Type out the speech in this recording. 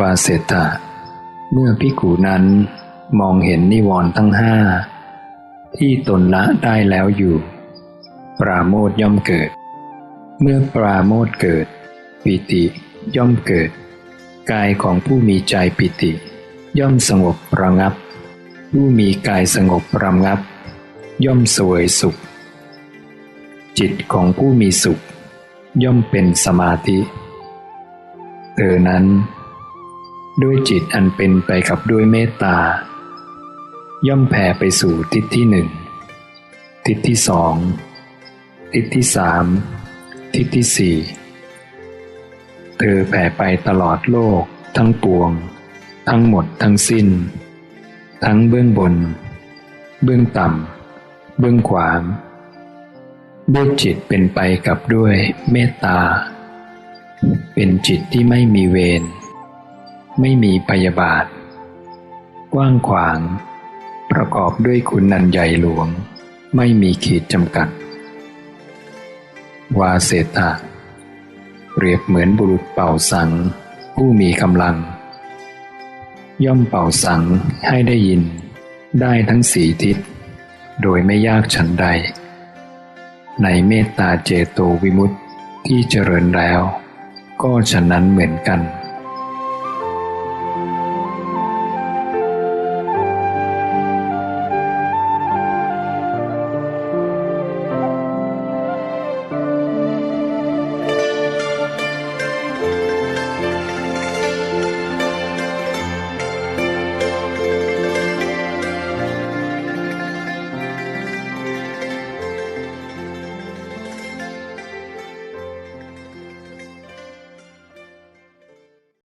วาเสตะ เมื่อพิกูนั้นมองเห็นนิวรณ์ทั้งห้า ที่ตนละได้แล้วอยู่ ปราโมทย่อมเกิด เมื่อปราโมทเกิด ปิติย่อมเกิด กายของผู้มีใจปิติ ย่อมสงบระงับ ผู้มีกายสงบระงับ ย่อมสวยสุข จิตของผู้มีสุข ย่อมเป็นสมาธิ เธอนั้น ด้วยจิตอันเป็นไปกับด้วยเมตตา ย่อมแผ่ไปสู่ทิศที่หนึ่ง ทิศที่สอง ทิศที่สาม ทิศที่สี่ เธอแผ่ไปตลอดโลก ทั้งปวง ทั้งหมดทั้งสิ้น ทั้งเบื้องบน เบื้องต่ำ เบื้องขวางด้วยจิตเป็นไปกับด้วยเมตตา เป็นจิตที่ไม่มีเวร ไม่มีพยาบาท กว้างขวาง ประกอบด้วยคุณนันใหญ่หลวง ไม่มีขีดจำกัด วาเสตะเปรียบเหมือนบุรุษเป่าสัง ผู้มีกำลัง ย่อมเป่าสังให้ได้ยิน ได้ทั้งสีทิศ โดยไม่ยากฉันใด ในเมตตาเจโตวิมุตติที่เจริญแล้ว ก็ฉะนั้นเหมือนกัน